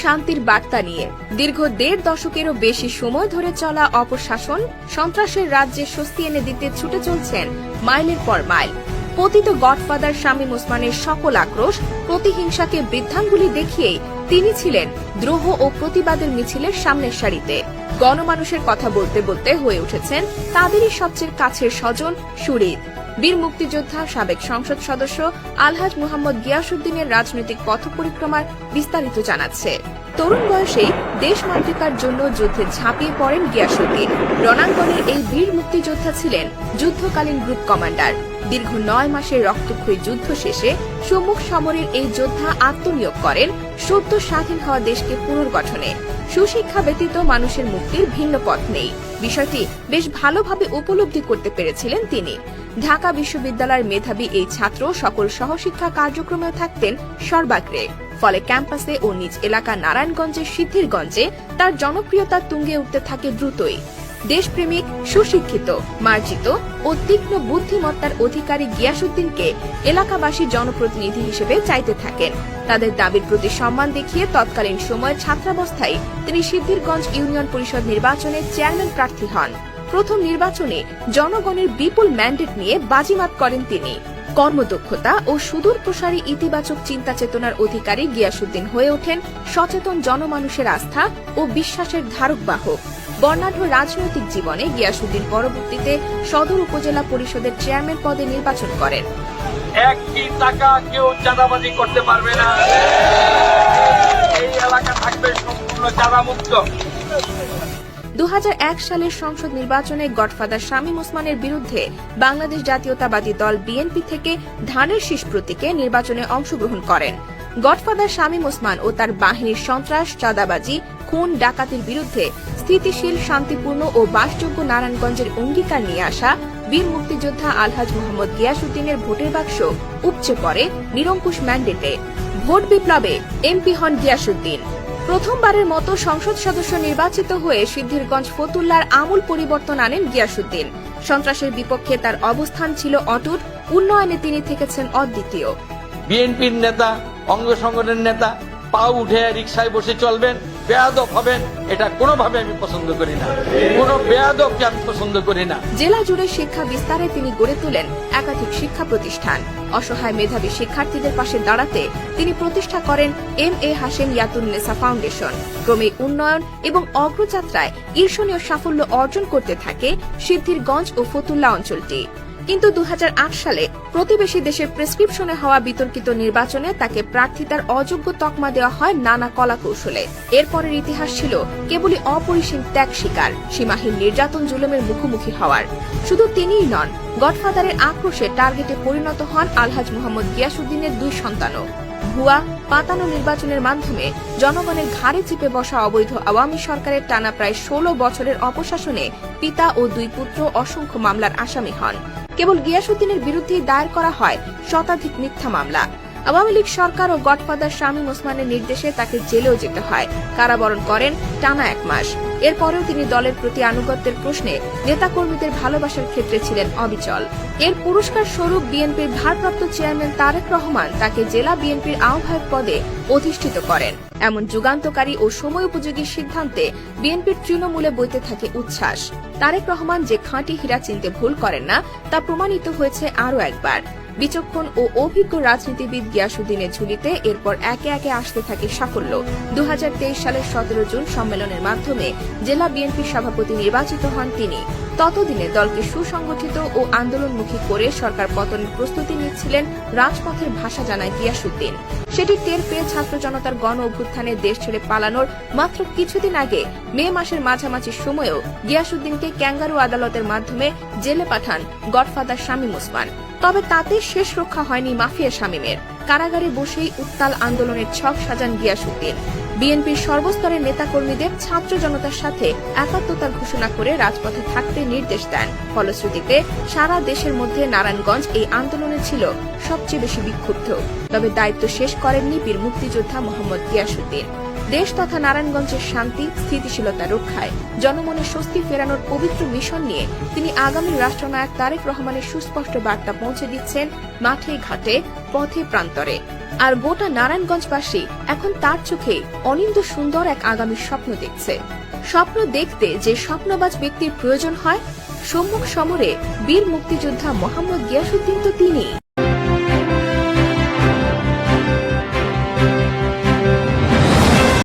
শান্তির বার্তা নিয়ে। দীর্ঘ দেড় দশকেরও বেশি সময় ধরে চলা অপশাসন সন্ত্রাসের রাজ্যে স্বস্তি এনে দিতে ছুটে চলছেন মাইলের পর মাইল। পতিত গডফাদার শামীম ওসমানের সকল আক্রোশ প্রতিহিংসাকে বৃদ্ধাঙ্গুলি দেখিয়েই তিনি ছিলেন দ্রোহ ও প্রতিবাদের মিছিলের সামনের সারিতে। গণমানুষের কথা বলতে বলতে হয়ে উঠেছেন তাদেরই সবচেয়ে কাছের স্বজন সুরিদ বীর মুক্তিযোদ্ধা সাবেক সংসদ সদস্য আলহাজ মোহাম্মদ গিয়াসুদ্দিনের রাজনৈতিক পথ পরিক্রমার বিস্তারিত জানাচ্ছে। তরুণ বয়সেই দেশ মাতৃকার জন্য যুদ্ধে ঝাঁপিয়ে পড়েন গিয়াসুদ্দিন রণাঙ্গনের এই বীর মুক্তিযোদ্ধা ছিলেন যুদ্ধকালীন গ্রুপ কমান্ডার। দীর্ঘ নয় মাসের রক্তক্ষয়ী যুদ্ধ শেষে সম্মুখ সমরের এই যোদ্ধা আত্মনিয়োগ করেন সদ্য স্বাধীন হওয়া দেশকে পুনর্গঠনে। সুশিক্ষা ব্যতীত মানুষের মুক্তির ভিন্ন পথ নেই। বিষয়টি বেশ ভালোভাবে উপলব্ধি করতে পেরেছিলেন তিনি। ঢাকা বিশ্ববিদ্যালয়ের মেধাবী এই ছাত্র সকল সহশিক্ষা কার্যক্রমেও থাকতেন সর্বাগ্রে। ফলে ক্যাম্পাসে ও নিজ এলাকা নারায়ণগঞ্জের সিদ্ধিরগঞ্জে তার জনপ্রিয়তা তুঙ্গে উঠতে থাকে দ্রুতই। দেশপ্রেমিক, সুশিক্ষিত, মার্জিত ও তীক্ষ্ণ বুদ্ধিমত্তার অধিকারী গিয়াসুদ্দিনকে এলাকাবাসী জনপ্রতিনিধি হিসেবে চাইতে থাকেন। তাদের দাবির প্রতি সম্মান দেখিয়ে তৎকালীন সময়ে ছাত্রাবস্থায় তিনি সিদ্ধিরগঞ্জ ইউনিয়ন পরিষদ নির্বাচনে চেয়ারম্যান প্রার্থী হন। প্রথম নির্বাচনে জনগণের বিপুল ম্যান্ডেট নিয়ে বাজিমাত করেন তিনি। কর্মদক্ষতা ও সুদূর প্রসারী ইতিবাচক চিন্তা চেতনার অধিকারী গিয়াসুদ্দিন হয়ে ওঠেন সচেতন জনমানুষের আস্থা ও বিশ্বাসের ধারক বাহক বর্ণাঢ্য রাজনৈতিক জীবনে গিয়াসুদ্দিন পরবর্তীতে সদর উপজেলা পরিষদের চেয়ারম্যান পদে নির্বাচন করেন। একটি টাকা কেউ চাঁদাবাজি করতে পারবে না। এই এলাকা থাকবে সম্পূর্ণ চাঁদা মুক্ত দু হাজার এক সালের সংসদ নির্বাচনে গডফাদার শামীম ওসমানের বিরুদ্ধে বাংলাদেশ জাতীয়তাবাদী দল বিএনপি থেকে ধানের শীষ প্রতীকে নির্বাচনে অংশগ্রহণ করেন। গডফাদার শামীম ওসমান ও তার বাহিনীর সন্ত্রাস, চাঁদাবাজি, খুন, ডাকাতির বিরুদ্ধে স্থিতিশীল, শান্তিপূর্ণ ও বাসযোগ্য নারায়ণগঞ্জের অঙ্গীকার নিয়ে আসা বীর মুক্তিযোদ্ধা আলহাজ মোহাম্মদ গিয়াসুদ্দিনের ভোটের বাক্স উপচে পড়ে নিরঙ্কুশ ম্যান্ডেটে। ভোট বিপ্লবে এমপি হন গিয়াসুদ্দিন প্রথমবারের মতো সংসদ সদস্য নির্বাচিত হয়ে সিদ্ধিরগঞ্জ ফতুল্লার আমূল পরিবর্তন আনেন গিয়াসুদ্দিন সন্ত্রাসের বিপক্ষে তার অবস্থান ছিল অটুট, উন্নয়নে তিনি থেকেছেন অদ্বিতীয়। বিএনপির নেতা অঙ্গ সংগঠনের নেতা পা উঠে রিক্সায় বসে চলবেন। জেলা জুড়ে শিক্ষা বিস্তারে তিনি গড়ে তোলেন একাধিক শিক্ষা প্রতিষ্ঠান। অসহায় মেধাবী শিক্ষার্থীদের পাশে দাঁড়াতে তিনি প্রতিষ্ঠা করেন M A Hashem Yatunnesa foundation. ক্রমে উন্নয়ন এবং অগ্রযাত্রায় ঈর্ষণীয় সাফল্য অর্জন করতে থাকে সিদ্ধিরগঞ্জ ও ফতুল্লা অঞ্চলটি। কিন্তু দু হাজার আট সালে প্রতিবেশী দেশের প্রেসক্রিপশনে হওয়া বিতর্কিত নির্বাচনে তাকে প্রার্থিতার অযোগ্য তকমা দেওয়া হয় নানা কলাকৌশলে। এরপরের ইতিহাস ছিল কেবলই অপরিসীম ত্যাগ শিকার সীমাহীন নির্যাতন জুলুমের মুখোমুখি হওয়ার। শুধু তিনিই নন, গডফাদারের আক্রোশে টার্গেটে পরিণত হন আলহাজ মোহাম্মদ গিয়াসুদ্দিনের দুই সন্তানও। ভুয়া, পাতানো নির্বাচনের মাধ্যমে জনগণের ঘাড়ে চেপে বসা অবৈধ আওয়ামী সরকারের টানা প্রায় ষোলো বছরের অপশাসনে পিতা ও দুই পুত্র অসংখ্য মামলার আসামি হন। কেবল গিয়াসুদ্দিনের বিরুদ্ধেই দায়ের করা হয় শতাধিক মিথ্যা মামলা। আওয়ামী লীগ সরকার ও গডফাদার শামীম ওসমানের নির্দেশে তাকে জেলেও যেতে হয়। কারাবরণ করেন টানা এক মাস। এরপরেও তিনি দলের প্রতি আনুগত্যের প্রশ্নে নেতাকর্মীদের ভালোবাসার ক্ষেত্রে ছিলেন অবিচল। এর পুরস্কার স্বরূপ বিএনপির ভারপ্রাপ্ত চেয়ারম্যান তারেক রহমান তাকে জেলা বিএনপির আহ্বায়ক পদে অধিষ্ঠিত করেন। এমন যুগান্তকারী ও সময় উপযোগী সিদ্ধান্তে বিএনপির তৃণমূলে বইতে থাকে উচ্ছ্বাস। তারেক রহমান যে খাঁটি হীরা চিনতে ভুল করেন না তা প্রমাণিত হয়েছে আরও একবার। বিচক্ষণ ও অভিজ্ঞ রাজনীতিবিদ গিয়াসুদ্দিনের ঝুলিতে এরপর একে একে আসতে থাকে সাফল্য। দু হাজার তেইশ সালের সতেরো জুন সম্মেলনের মাধ্যমে জেলা বিএনপির সভাপতি নির্বাচিত হন তিনি। ততদিনে দলকে সুসংগঠিত ও আন্দোলনমুখী করে সরকার পতনের প্রস্তুতি নিচ্ছিলেন রাজপথের ভাষা জানায় গিয়াসুদ্দিন। সেটি টের পেয়ে ছাত্র জনতার গণ অভ্যুত্থানে দেশ ছেড়ে পালানোর মাত্র কিছুদিন আগে মে মাসের মাঝামাঝি সময়েও গিয়াসুদ্দিনকে ক্যাঙ্গারু আদালতের মাধ্যমে জেলে পাঠান গডফাদার শামীম ওসমান। তবে তাতে শেষ রক্ষা হয়নি মাফিয়া শামীমের। কারাগারে বসেই উত্তাল আন্দোলনের ছক সাজান গিয়াসুদ্দিন বিএনপির সর্বস্তরের নেতাকর্মীদের ছাত্র জনতার সাথে একাত্মতা ঘোষণা করে রাজপথে থাকতে নির্দেশ দেন। ফলশ্রুতিতে সারা দেশের মধ্যে নারায়ণগঞ্জ এই আন্দোলনে ছিল সবচেয়ে বেশি বিক্ষুব্ধ। তবে দায়িত্ব শেষ করেননি বীর মুক্তিযোদ্ধা মোহাম্মদ গিয়াসুদ্দিন দেশ তথা নারায়ণগঞ্জের শান্তি, স্থিতিশীলতা রক্ষায়। জনমনে স্বস্তি ফেরানোর পবিত্র মিশন নিয়ে তিনি আগামী রাষ্ট্রনায়ক তারেক রহমানের সুস্পষ্ট বার্তা পৌঁছে দিচ্ছেন মাঠে ঘাটে, পথে প্রান্তরে। আর গোটা নারায়ণগঞ্জবাসী এখন তার চোখে অনিন্দ সুন্দর এক আগামীর স্বপ্ন দেখছে। স্বপ্ন দেখতে যে স্বপ্নবাজ ব্যক্তির প্রয়োজন হয়, সম্মুখ সমরে বীর মুক্তিযোদ্ধা মোহাম্মদ গিয়াসুদ্দিন তো তিনি